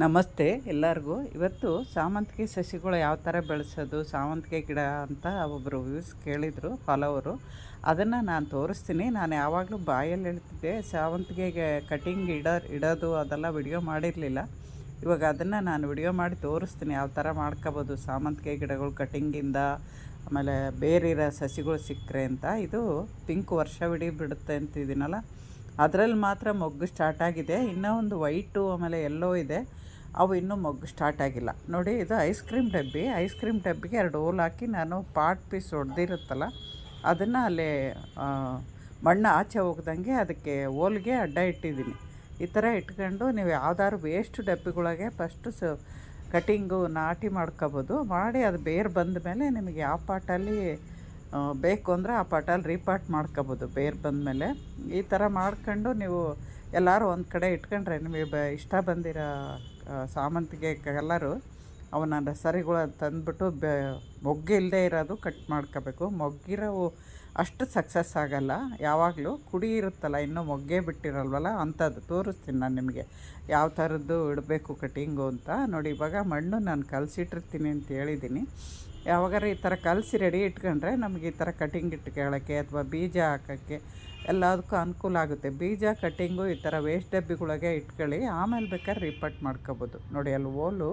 ನಮಸ್ತೆ ಎಲ್ಲರಿಗೂ. ಇವತ್ತು ಸಾವಂತಿಗೆ ಸಸಿಗಳು ಯಾವ ಥರ ಬೆಳೆಸೋದು, ಸಾವಂತಿಗೆ ಗಿಡ ಅಂತ ಒಬ್ಬರು ವ್ಯೂಸ್ ಕೇಳಿದರು, ಫಾಲೋವರು. ಅದನ್ನು ನಾನು ತೋರಿಸ್ತೀನಿ. ನಾನು ಯಾವಾಗಲೂ ಬಾಯಲ್ಲಿ ಹೇಳ್ತಿದ್ದೆ, ಸಾವಂತಿಗೆ ಕಟಿಂಗ್ ಇಡ, ಇಡೋದು ಅದೆಲ್ಲ ವಿಡಿಯೋ ಮಾಡಿರಲಿಲ್ಲ. ಇವಾಗ ಅದನ್ನು ನಾನು ವಿಡಿಯೋ ಮಾಡಿ ತೋರಿಸ್ತೀನಿ ಯಾವ ಥರ ಮಾಡ್ಕೋಬೋದು, ಸಾವಂತಿಗೆ ಗಿಡಗಳು ಕಟಿಂಗಿಂದ, ಆಮೇಲೆ ಬೇರಿರೋ ಸಸಿಗಳು ಸಿಕ್ಕರೆ ಅಂತ. ಇದು ಪಿಂಕ್ ವರ್ಷವಿಡೀ ಬಿಡುತ್ತೆ ಅಂತಿದ್ದೀನಲ್ಲ. ಅದರಲ್ಲಿ ಮಾತ್ರ ಮೊಗ್ಗು ಸ್ಟಾರ್ಟ್ ಆಗಿದೆ. ಇನ್ನೂ ಒಂದು ವೈಟು ಆಮೇಲೆ ಎಲ್ಲೋ ಇದೆ. ಅವು ಇನ್ನೂ ಮೊಗ್ಗು ಸ್ಟಾರ್ಟ್ ಆಗಿಲ್ಲ. ನೋಡಿ, ಇದು ಐಸ್ ಕ್ರೀಮ್ ಡಬ್ಬಿ. ಐಸ್ ಕ್ರೀಮ್ ಡಬ್ಬಿಗೆ ಎರಡು ಹೋಲ್ ಹಾಕಿ ನಾನು ಪಾಟ್ ಪೀಸ್ ಹೊಡೆದಿರುತ್ತಲ್ಲ ಅದನ್ನು ಅಲ್ಲಿ ಮಣ್ಣು ಆಚೆ ಹೋಗ್ದಂಗೆ ಅದಕ್ಕೆ ಹೋಲ್ಗೆ ಅಡ್ಡ ಇಟ್ಟಿದ್ದೀನಿ. ಈ ಥರ ಇಟ್ಕೊಂಡು ನೀವು ಯಾವ್ದಾದ್ರು ವೇಸ್ಟ್ ಡಬ್ಬಿಗಳಿಗೆ ಫಸ್ಟು ಸ ಕಟಿಂಗು ನಾಟಿ ಮಾಡ್ಕೋಬೋದು. ಮಾಡಿ ಅದು ಬೇರು ಬಂದ ಮೇಲೆ ನಿಮಗೆ ಯಾವ ಪಾಟಲ್ಲಿ ಬೇಕು ಅಂದರೆ ಆ ಪಾಟಲ್ಲಿ ರೀಪಾಟ್ ಮಾಡ್ಕೋಬೋದು. ಬೇರು ಬಂದಮೇಲೆ ಈ ಥರ ಮಾಡ್ಕೊಂಡು ನೀವು ಎಲ್ಲರೂ ಒಂದು ಕಡೆ ಇಟ್ಕೊಂಡ್ರೆ ನಿಮಗೆ ಬ, ಇಷ್ಟ ಬಂದಿರೋ ಸಾಮಂತಿಗೆ ಕಲರು ಅವನ್ನ ಸರಿಗಳು ತಂದುಬಿಟ್ಟು ಬೆ, ಮೊಗ್ಗು ಇಲ್ಲದೆ ಇರೋದು ಕಟ್ ಮಾಡ್ಕೋಬೇಕು. ಮೊಗ್ಗಿರೋವು ಅಷ್ಟು ಸಕ್ಸಸ್ ಆಗಲ್ಲ. ಯಾವಾಗಲೂ ಕುಡಿ ಇರುತ್ತಲ್ಲ, ಇನ್ನೂ ಮೊಗ್ಗೆ ಬಿಟ್ಟಿರಲ್ವಲ್ಲ, ಅಂಥದ್ದು ತೋರಿಸ್ತೀನಿ ನಾನು ನಿಮಗೆ. ಯಾವ ಥರದ್ದು ಇಡಬೇಕು ಕಟಿಂಗು ಅಂತ. ನೋಡಿ, ಇವಾಗ ಮಣ್ಣು ನಾನು ಕಲಸಿಟ್ಟಿರ್ತೀನಿ ಅಂತ ಹೇಳಿದ್ದೀನಿ. ಯಾವಾಗಾರ ಈ ಥರ ಕಲಸಿ ರೆಡಿ ಇಟ್ಕೊಂಡ್ರೆ ನಮಗೆ ಈ ಥರ ಕಟಿಂಗ್ ಇಟ್ಕೊಳ್ಳೋಕ್ಕೆ ಅಥವಾ ಬೀಜ ಹಾಕೋಕ್ಕೆ ಎಲ್ಲದಕ್ಕೂ ಅನುಕೂಲ ಆಗುತ್ತೆ. ಬೀಜ ಕಟ್ಟಿಂಗು ಈ ಥರ ವೇಸ್ಟ್ ಡಬ್ಬಿಗಳಿಗೆ ಇಟ್ಕೊಳ್ಳಿ. ಆಮೇಲೆ ಬೇಕಾದ್ರೆ ರಿಪಟ್ ಮಾಡ್ಕೋಬೋದು. ನೋಡಿ, ಅಲ್ಲಿ ಓಲು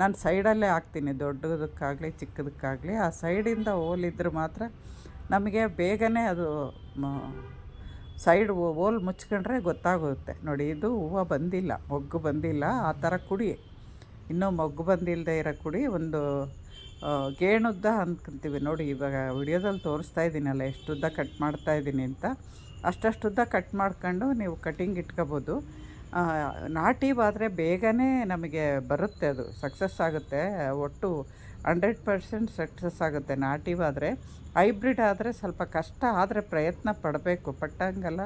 ನಾನು ಸೈಡಲ್ಲೇ ಹಾಕ್ತೀನಿ. ದೊಡ್ಡದಕ್ಕಾಗಲಿ, ಚಿಕ್ಕದಕ್ಕಾಗಲಿ. ಆ ಸೈಡಿಂದ ಓಲಿದ್ರೆ ಮಾತ್ರ ನಮಗೆ ಬೇಗನೆ ಅದು ಸೈಡ್ ಓಲ್ ಮುಚ್ಕೊಂಡ್ರೆ ಗೊತ್ತಾಗುತ್ತೆ. ನೋಡಿ, ಇದು ಹೂವು ಬಂದಿಲ್ಲ, ಮೊಗ್ಗು ಬಂದಿಲ್ಲ. ಆ ಥರ ಕುಡಿ. ಇನ್ನೂ ಮೊಗ್ಗು ಬಂದಿಲ್ಲದೆ ಇರೋ ಕುಡಿ. ಒಂದು ಗೇಣುದ್ದ ಅಂದ್ಕೊಂತೀವಿ ನೋಡಿ ಇವಾಗ ವಿಡಿಯೋದಲ್ಲಿ ತೋರಿಸ್ತಾ ಇದ್ದೀನಲ್ಲ ಎಷ್ಟುದ್ದ ಕಟ್ ಮಾಡ್ತಾ ಇದ್ದೀನಿ ಅಂತ. ಅಷ್ಟಷ್ಟುದ್ದ ಕಟ್ ಮಾಡ್ಕೊಂಡು ನೀವು ಕಟಿಂಗ್ ಇಟ್ಕೋಬೋದು. ಆ, ನಾಟಿವಾದರೆ ಬೇಗನೆ ನಮಗೆ ಬರುತ್ತೆ ಅದು ಸಕ್ಸಸ್ ಆಗುತ್ತೆ. ಒಟ್ಟು ಹಂಡ್ರೆಡ್ ಪರ್ಸೆಂಟ್ ಸಕ್ಸಸ್ ಆಗುತ್ತೆ ನಾಟಿವಾದರೆ ಹೈಬ್ರಿಡ್ ಆದರೆ ಸ್ವಲ್ಪ ಕಷ್ಟ ಆದರೆ ಪ್ರಯತ್ನ ಪಡಬೇಕು ಪಟ್ಟಂಗೆಲ್ಲ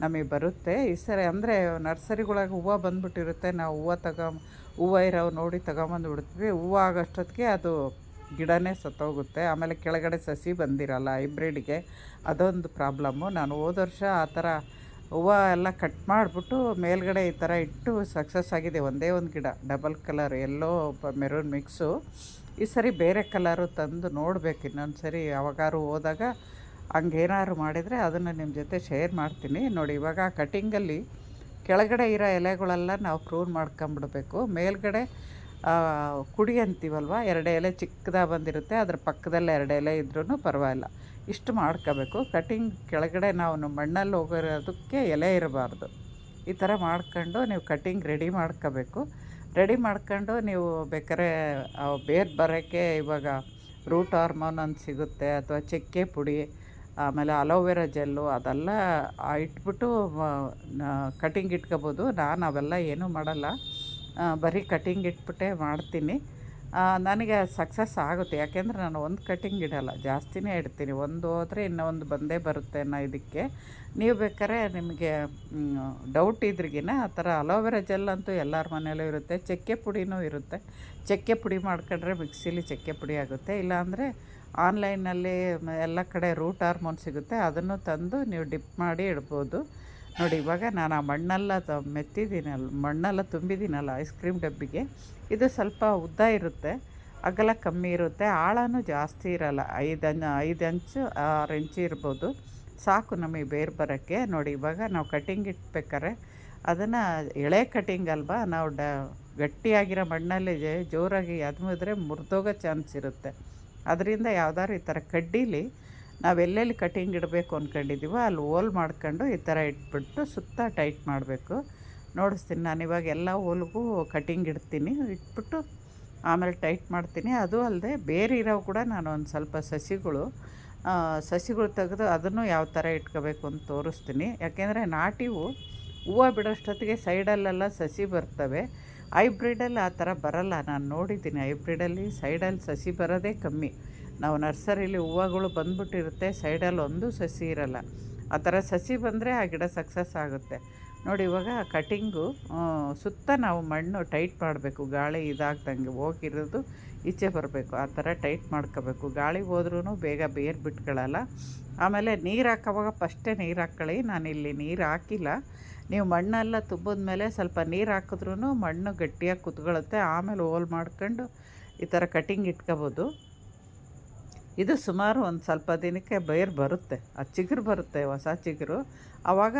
ನಮಗೆ ಬರುತ್ತೆ. ಈ ಸರಿ ಅಂದರೆ ನರ್ಸರಿಗಳಾಗ ಹೂವು ಬಂದ್ಬಿಟ್ಟಿರುತ್ತೆ ನಾವು ಹೂವು ತಗೊ ಹೂವು ಇರೋ ನೋಡಿ ತಗೊಂಬಂದು ಬಿಡ್ತೀವಿ ಹೂವು ಆಗೋಷ್ಟೊತ್ತಿಗೆ ಅದು ಗಿಡನೇ ಸತ್ತೋಗುತ್ತೆ. ಆಮೇಲೆ ಕೆಳಗಡೆ ಸಸಿ ಬಂದಿರಲ್ಲ, ಹೈಬ್ರಿಡ್ಗೆ. ಅದೊಂದು ಪ್ರಾಬ್ಲಮ್ಮು. ನಾನು ಹೋದ ವರ್ಷ ಆ ಥರ ಹೂವು ಎಲ್ಲ ಕಟ್ ಮಾಡಿಬಿಟ್ಟು ಮೇಲ್ಗಡೆ ಈ ಥರ ಇಟ್ಟು ಸಕ್ಸಸ್ ಆಗಿದೆ. ಒಂದೇ ಒಂದು ಗಿಡ, double colour, yellow maroon mix. ಈ ಸರಿ ಬೇರೆ ಕಲರು ತಂದು ನೋಡಬೇಕು ಇನ್ನೊಂದು ಸರಿ. ಯಾವಾಗಾರು ಹೋದಾಗ ಹಂಗೇನಾದ್ರು ಮಾಡಿದರೆ ಅದನ್ನು ನಿಮ್ಮ ಜೊತೆ ಶೇರ್ ಮಾಡ್ತೀನಿ. ನೋಡಿ, ಇವಾಗ ಕಟಿಂಗಲ್ಲಿ ಕೆಳಗಡೆ ಇರೋ ಎಲೆಗಳೆಲ್ಲ ನಾವು ಪ್ರೂನ್ ಮಾಡ್ಕೊಂಬಿಡ್ಬೇಕು. ಮೇಲ್ಗಡೆ ಕುಡಿ ಅಂತೀವಲ್ವ? ಎರಡು ಎಲೆ ಚಿಕ್ಕದಾಗಿ ಬಂದಿರುತ್ತೆ, ಅದ್ರ ಪಕ್ಕದಲ್ಲಿ ಎರಡು ಎಲೆ ಇದ್ರೂ ಪರವಾಗಿಲ್ಲ. ಇಷ್ಟು ಮಾಡ್ಕೋಬೇಕು. ಕಟಿಂಗ್ ಕೆಳಗಡೆ ನಾವು ಮಣ್ಣಲ್ಲಿ ಹೋಗಿರೋದಕ್ಕೆ ಎಲೆ ಇರಬಾರ್ದು. ಈ ಥರ ಮಾಡ್ಕೊಂಡು ನೀವು ಕಟಿಂಗ್ ರೆಡಿ ಮಾಡ್ಕೋಬೇಕು. ರೆಡಿ ಮಾಡ್ಕೊಂಡು ನೀವು ಬೇಕಾದ್ರೆ ಬೇರು ಬರೋಕ್ಕೆ ಇವಾಗ ರೂಟ್ ಹಾರ್ಮೋನ್ ಅಂತ ಸಿಗುತ್ತೆ, ಅಥವಾ ಚಕ್ಕೆ ಪುಡಿ, ಆಮೇಲೆ ಅಲೋವೆರಾ ಜೆಲ್ಲು, ಅದೆಲ್ಲ ಇಟ್ಬಿಟ್ಟು ಕಟಿಂಗ್ ಇಟ್ಕೋಬೋದು. ನಾನು ಅವೆಲ್ಲ ಏನೂ ಮಾಡಲ್ಲ. ಬರೀ ಕಟಿಂಗ್ ಇಟ್ಬಿಟ್ಟೆ ಮಾಡ್ತೀನಿ. ನನಗೆ ಸಕ್ಸಸ್ ಆಗುತ್ತೆ. ಯಾಕೆಂದರೆ ನಾನು ಒಂದು ಕಟಿಂಗ್ ಇಡಲ್ಲ, ಜಾಸ್ತಿನೇ ಇಡ್ತೀನಿ. ಒಂದು ಹೋದರೆ ಇನ್ನೊಂದು ಬಂದೇ ಬರುತ್ತೆ ಅನ್ನೋ ಇದಕ್ಕೆ. ನೀವು ಬೇಕಾದ್ರೆ ನಿಮಗೆ ಡೌಟ್ ಇದ್ರಿಗಿನ ಆ ಥರ ಅಲೋವೆರಾ ಜೆಲ್ ಅಂತೂ ಎಲ್ಲರ ಮನೆಯಲ್ಲೂ ಇರುತ್ತೆ. ಚಕ್ಕೆ ಪುಡಿನೂ ಇರುತ್ತೆ. ಚಕ್ಕೆ ಪುಡಿ ಮಾಡ್ಕೊಂಡ್ರೆ ಮಿಕ್ಸಿಲಿ ಚಕ್ಕೆ ಪುಡಿ ಆಗುತ್ತೆ. ಇಲ್ಲಾಂದರೆ ಆನ್ಲೈನಲ್ಲಿ ಎಲ್ಲ ಕಡೆ ರೂಟ್ ಹಾರ್ಮೋನ್ ಸಿಗುತ್ತೆ. ಅದನ್ನು ತಂದು ನೀವು ಡಿಪ್ ಮಾಡಿ ಇಡ್ಬೋದು. ನೋಡಿ, ಇವಾಗ ನಾನು ಆ ಮಣ್ಣೆಲ್ಲ ತ ಮೆತ್ತಿದ್ದೀನಲ್ಲ ಮಣ್ಣೆಲ್ಲ ತುಂಬಿದ್ದೀನಲ್ಲ ಐಸ್ ಕ್ರೀಮ್ ಡಬ್ಬಿಗೆ. ಇದು ಸ್ವಲ್ಪ ಉದ್ದ ಇರುತ್ತೆ, ಅಗಲ ಕಮ್ಮಿ ಇರುತ್ತೆ, ಆಳನೂ ಜಾಸ್ತಿ ಇರಲ್ಲ, ಐದು ಐದು ಅಂಚು, ಆರು ಇಂಚು ಇರ್ಬೋದು. ಸಾಕು ನಮಗೆ ಬೇರು ಬರೋಕ್ಕೆ. ನೋಡಿ, ಇವಾಗ ನಾವು ಕಟಿಂಗ್ ಇಟ್ಬೇಕಾರೆ ಅದನ್ನು ಎಳೆ ಕಟಿಂಗ್ ಅಲ್ವಾ, ನಾವು ಡ, ಗಟ್ಟಿಯಾಗಿರೋ ಮಣ್ಣಲ್ಲಿ ಜೋರಾಗಿ ಅದ್ಮಿದ್ರೆ ಮುರಿದೋಗೋ ಚಾನ್ಸ್ ಇರುತ್ತೆ. ಅದರಿಂದ ಯಾವ್ದಾದ್ರು ಈ ಥರ ಕಡ್ಡೀಲಿ ನಾವು ಎಲ್ಲೆಲ್ಲಿ ಕಟಿಂಗ್ ಇಡಬೇಕು ಅಂದ್ಕೊಂಡಿದ್ದೀವೋ ಅಲ್ಲಿ ಹೋಲ್ ಮಾಡ್ಕೊಂಡು ಈ ಥರ ಇಟ್ಬಿಟ್ಟು ಸುತ್ತ ಟೈಟ್ ಮಾಡಬೇಕು. ನೋಡಿಸ್ತೀನಿ ನಾನು ಇವಾಗ ಎಲ್ಲ ಹೋಲ್ಗೂ ಕಟಿಂಗ್ ಇಡ್ತೀನಿ, ಇಟ್ಬಿಟ್ಟು ಆಮೇಲೆ ಟೈಟ್ ಮಾಡ್ತೀನಿ. ಅದು ಅಲ್ಲದೆ ಬೇರೆ ಇರೋ ಕೂಡ ನಾನು ಒಂದು ಸ್ವಲ್ಪ ಸಸಿಗಳು ಸಸಿಗಳು ತೆಗೆದು ಅದನ್ನು ಯಾವ ಥರ ಇಟ್ಕೋಬೇಕು ಅಂತ ತೋರಿಸ್ತೀನಿ. ಯಾಕೆಂದರೆ ನಾಟಿವು ಹೂವು ಬಿಡೋಷ್ಟೊತ್ತಿಗೆ ಸೈಡಲ್ಲೆಲ್ಲ ಸಸಿ ಬರ್ತವೆ. ಹೈಬ್ರಿಡಲ್ಲಿ ಆ ಥರ ಬರಲ್ಲ. ನಾನು ನೋಡಿದ್ದೀನಿ ಹೈಬ್ರಿಡಲ್ಲಿ ಸೈಡಲ್ಲಿ ಸಸಿ ಬರೋದೇ ಕಮ್ಮಿ. ನಾವು ನರ್ಸರಿಲಿ ಹೂವುಗಳು ಬಂದ್ಬಿಟ್ಟಿರುತ್ತೆ, ಸೈಡಲ್ಲಿ ಒಂದು ಸಸಿ ಇರಲ್ಲ. ಆ ಥರ ಸಸಿ ಬಂದರೆ ಆ ಗಿಡ ಸಕ್ಸಸ್ ಆಗುತ್ತೆ. ನೋಡಿ, ಇವಾಗ ಕಟಿಂಗು ಸುತ್ತ ನಾವು ಮಣ್ಣು ಟೈಟ್ ಮಾಡಬೇಕು. ಗಾಳಿ ಇದಾಗ್ದಂಗೆ ಹೋಗಿರೋದು ಈಚೆ ಬರಬೇಕು. ಆ ಥರ ಟೈಟ್ ಮಾಡ್ಕೋಬೇಕು. ಗಾಳಿ ಹೋದ್ರೂ ಬೇಗ ಬೇರು ಬಿಟ್ಕೊಳ್ಳಲ್ಲ ಆಮೇಲೆ ನೀರು ಹಾಕೋವಾಗ ಫಸ್ಟೇ ನೀರು ಹಾಕ್ಕೊಳ್ಳಿ. ನಾನಿಲ್ಲಿ ನೀರು ಹಾಕಿಲ್ಲ. ನೀವು ಮಣ್ಣೆಲ್ಲ ತುಂಬಿದ ಮೇಲೆ ಸ್ವಲ್ಪ ನೀರು ಹಾಕಿದ್ರೂ ಮಣ್ಣು ಗಟ್ಟಿಯಾಗಿ ಕುತ್ಕೊಳ್ಳುತ್ತೆ ಆಮೇಲೆ ಹೋಲ್ ಮಾಡ್ಕೊಂಡು ಈ ಥರ ಕಟಿಂಗ್ ಇಟ್ಕೋಬೋದು. ಇದು ಸುಮಾರು ಒಂದು ಸ್ವಲ್ಪ ದಿನಕ್ಕೆ ಬೈರ್ ಬರುತ್ತೆ. ಆ ಚಿಗುರು ಬರುತ್ತೆ ಹೊಸ ಚಿಗುರು. ಆವಾಗ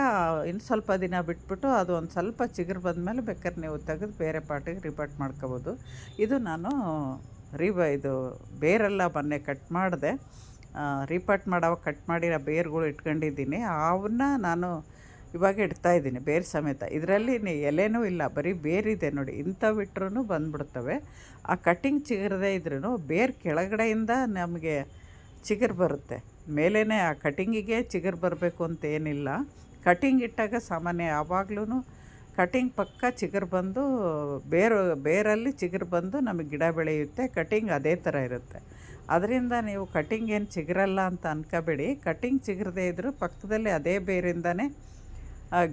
ಇನ್ನು ಸ್ವಲ್ಪ ದಿನ ಬಿಟ್ಬಿಟ್ಟು ಅದು ಒಂದು ಸ್ವಲ್ಪ ಚಿಗುರು ಬಂದಮೇಲೆ ಬೇಕಾದ್ರೆ ನೀವು ತೆಗೆದು ಬೇರೆ ಪಾಟಿಗೆ ರಿಪೋರ್ಟ್ ಮಾಡ್ಕೋಬೋದು. ಇದು ನಾನು ರೀಬ ಇದು ಬೇರೆಲ್ಲ ಮೊನ್ನೆ ಕಟ್ ಮಾಡಿದೆ. ರೀಪಾಟ್ ಮಾಡೋವಾಗ ಕಟ್ ಮಾಡಿರೋ ಬೇರುಗಳು ಇಟ್ಕೊಂಡಿದ್ದೀನಿ. ಅವನ್ನ ನಾನು ಇವಾಗ ಇಡ್ತಾ ಇದ್ದೀನಿ, ಬೇರು ಸಮೇತ. ಇದರಲ್ಲಿ ಎಲೆನೂ ಇಲ್ಲ, ಬರೀ ಬೇರಿದೆ ನೋಡಿ. ಇಂಥ ಬಿಟ್ರೂ ಬಂದ್ಬಿಡ್ತವೆ. ಆ ಕಟ್ಟಿಂಗ್ ಚಿಗುರದೇ ಇದ್ರೂ ಬೇರು ಕೆಳಗಡೆಯಿಂದ ನಮಗೆ ಚಿಗುರು ಬರುತ್ತೆ. ಮೇಲೇ ಆ ಕಟಿಂಗಿಗೆ ಚಿಗುರು ಬರಬೇಕು ಅಂತ ಏನಿಲ್ಲ. ಕಟಿಂಗ್ ಇಟ್ಟಾಗ ಸಾಮಾನ್ಯ ಯಾವಾಗ್ಲೂ ಕಟಿಂಗ್ ಪಕ್ಕ ಚಿಗುರು ಬಂದು, ಬೇರು, ಬೇರಲ್ಲಿ ಚಿಗುರು ಬಂದು ನಮಗೆ ಗಿಡ ಬೆಳೆಯುತ್ತೆ, ಕಟಿಂಗ್ ಅದೇ ಥರ ಇರುತ್ತೆ. ಅದರಿಂದ ನೀವು ಕಟಿಂಗ್ ಏನು ಚಿಗುರಲ್ಲ ಅಂತ ಅನ್ಕೋಬೇಡಿ. ಕಟಿಂಗ್ ಚಿಗುರದೇ ಇದ್ದರೂ ಪಕ್ಕದಲ್ಲಿ ಅದೇ ಬೇರಿಂದನೇ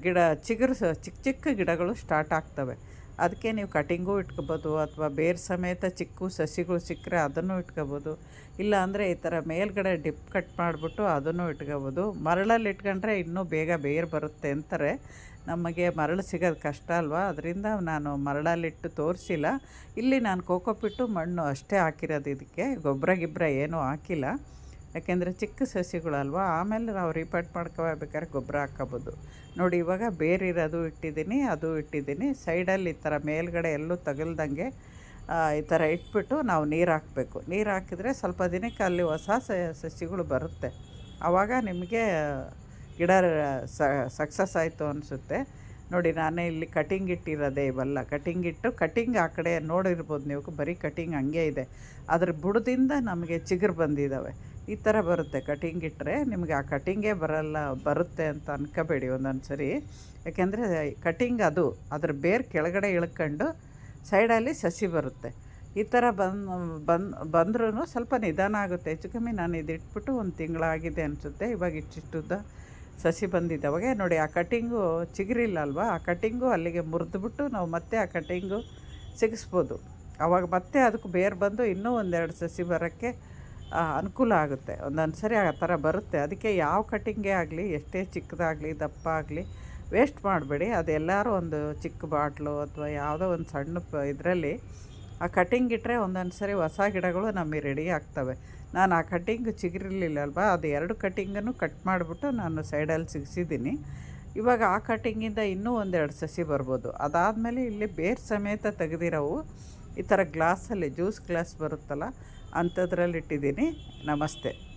ಗಿಡ ಚಿಗುರು ಚಿಕ್ಕ ಚಿಕ್ಕ ಗಿಡಗಳು ಸ್ಟಾರ್ಟ್ ಆಗ್ತವೆ. ಅದಕ್ಕೆ ನೀವು ಕಟಿಂಗೂ ಇಟ್ಕೋಬೋದು ಅಥವಾ ಬೇರು ಸಮೇತ ಚಿಕ್ಕ ಸಸಿಗಳು ಸಿಕ್ಕರೆ ಅದನ್ನು ಇಟ್ಕೋಬೋದು. ಇಲ್ಲ ಅಂದರೆ ಈ ಥರ ಮೇಲ್ಗಡೆ ಡಿಪ್ ಕಟ್ ಮಾಡಿಬಿಟ್ಟು ಅದನ್ನು ಇಟ್ಕೋಬೋದು. ಮರಳಲ್ಲಿ ಇಟ್ಕೊಂಡ್ರೆ ಇನ್ನೂ ಬೇಗ ಬೇರು ಬರುತ್ತೆ ಅಂತಾರೆ. ನಮಗೆ ಮರಳು ಸಿಗೋದು ಕಷ್ಟ ಅಲ್ವಾ? ಅದರಿಂದ ನಾನು ಮರಳಲ್ಲಿಟ್ಟು ತೋರಿಸಿಲ್ಲ. ಇಲ್ಲಿ ನಾನು ಕೋಕೋಪಿಟ್ಟು ಮಣ್ಣು ಅಷ್ಟೇ ಹಾಕಿರೋದು ಇದಕ್ಕೆ. ಗೊಬ್ಬರ ಗಿಬ್ಬರ ಏನೂ ಹಾಕಿಲ್ಲ. ಯಾಕೆಂದರೆ ಚಿಕ್ಕ ಸಸಿಗಳಲ್ವ, ಆಮೇಲೆ ನಾವು ರಿಪೇಟ್ ಮಾಡ್ಕೋಬೇಕಾದ್ರೆ ಗೊಬ್ಬರ ಹಾಕೋಬೋದು ನೋಡಿ, ಇವಾಗ ಬೇರೆ ಇರೋದು ಇಟ್ಟಿದ್ದೀನಿ, ಅದು ಇಟ್ಟಿದ್ದೀನಿ. ಸೈಡಲ್ಲಿ ಈ ಥರ ಮೇಲ್ಗಡೆ ಎಲ್ಲೂ ತಗಲ್ದಂಗೆ ಈ ಥರ ಇಟ್ಬಿಟ್ಟು ನಾವು ನೀರು ಹಾಕಬೇಕು. ನೀರು ಹಾಕಿದರೆ ಸ್ವಲ್ಪ ದಿನಕ್ಕೆ ಅಲ್ಲಿ ಹೊಸ ಸಸಿಗಳು ಬರುತ್ತೆ. ಆವಾಗ ನಿಮಗೆ ಗಿಡ ಸಕ್ಸಸ್ ಆಯಿತು ಅನಿಸುತ್ತೆ. ನೋಡಿ, ನಾನೇ ಇಲ್ಲಿ ಕಟಿಂಗ್ ಇಟ್ಟಿರೋದೇ ಇವೆಲ್ಲ. ಕಟಿಂಗ್ ಇಟ್ಟು, ಕಟಿಂಗ್ ಆ ಕಡೆ ನೋಡಿರ್ಬೋದು ನೀವು, ಬರೀ ಕಟಿಂಗ್ ಹಂಗೆ ಇದೆ. ಅದ್ರ ಬುಡದಿಂದ ನಮಗೆ ಚಿಗುರು ಬಂದಿದ್ದಾವೆ. ಈ ಥರ ಬರುತ್ತೆ ಕಟಿಂಗ್ ಇಟ್ಟರೆ ನಿಮಗೆ ಆ ಕಟಿಂಗೇ ಬರಲ್ಲ, ಬರುತ್ತೆ ಅಂತ ಅನ್ಕೋಬೇಡಿ ಒಂದೊಂದು ಸರಿ. ಯಾಕೆಂದರೆ ಕಟಿಂಗ್ ಅದು, ಅದ್ರ ಬೇರ್ ಕೆಳಗಡೆ ಇಳ್ಕೊಂಡು ಸೈಡಲ್ಲಿ ಸಸಿ ಬರುತ್ತೆ. ಈ ಥರ ಬಂದು ಬಂದು ಬಂದ್ರೂ ಸ್ವಲ್ಪ ನಿಧಾನ ಆಗುತ್ತೆ. ಹೆಚ್ಚು ಕಮ್ಮಿ ನಾನು ಇದಿಟ್ಬಿಟ್ಟು ಒಂದು ತಿಂಗಳಾಗಿದೆ ಅನಿಸುತ್ತೆ. ಇವಾಗ ಇಷ್ಟಿಷ್ಟುದ್ದ ಸಸಿ ಬಂದಿದ್ದಾವಾಗ ನೋಡಿ ಆ ಕಟಿಂಗು ಚಿಗುರಿಲ್ಲ ಅಲ್ವಾ? ಆ ಕಟಿಂಗು ಅಲ್ಲಿಗೆ ಮುರಿದ್ಬಿಟ್ಟು ನಾವು ಮತ್ತೆ ಆ ಕಟಿಂಗು ಸಿಗಿಸ್ಬೋದು. ಆವಾಗ ಮತ್ತೆ ಅದಕ್ಕೆ ಬೇರೆ ಬಂದು ಇನ್ನೂ ಒಂದೆರಡು ಸಸಿ ಬರೋಕ್ಕೆ ಅನುಕೂಲ ಆಗುತ್ತೆ. ಒಂದೊಂದು ಸರಿ ಆ ಥರ ಬರುತ್ತೆ. ಅದಕ್ಕೆ ಯಾವ ಕಟ್ಟಿಂಗೇ ಆಗಲಿ, ಎಷ್ಟೇ ಚಿಕ್ಕದಾಗಲಿ, ದಪ್ಪ ಆಗಲಿ ವೇಸ್ಟ್ ಮಾಡಬೇಡಿ. ಅದೆಲ್ಲರೂ ಒಂದು ಚಿಕ್ಕ ಬಾಟ್ಲು ಅಥವಾ ಯಾವುದೋ ಒಂದು ಸಣ್ಣ ಪ, ಇದರಲ್ಲಿ ಆ ಕಟ್ಟಿಂಗ್ ಇಟ್ಟರೆ ಒಂದೊಂದು ಸರಿ ಹೊಸ ಗಿಡಗಳು ನಮಗೆ ರೆಡಿ ಆಗ್ತವೆ. ನಾನು ಆ ಕಟ್ಟಿಂಗ್ ಚಿಗಿರಲಿಲ್ಲ ಅಲ್ವಾ? ಅದು ಎರಡು ಕಟ್ಟಿಂಗನ್ನು ಕಟ್ ಮಾಡಿಬಿಟ್ಟು ನಾನು ಸೈಡಲ್ಲಿ ಸಿಗಿಸಿದ್ದೀನಿ. ಇವಾಗ ಆ ಕಟ್ಟಿಂಗಿಂದ ಇನ್ನೂ ಒಂದೆರಡು ಸಸಿ ಬರ್ಬೋದು. ಅದಾದಮೇಲೆ ಇಲ್ಲಿ ಬೇರೆ ಸಮೇತ ತೆಗೆದಿರೋವು. ಈ ಥರ ಗ್ಲಾಸಲ್ಲಿ ಜ್ಯೂಸ್ ಗ್ಲಾಸ್ ಬರುತ್ತಲ್ಲ ಅಂಥದ್ರಲ್ಲಿ ಇಟ್ಟಿದ್ದೀನಿ ನಮಸ್ತೆ.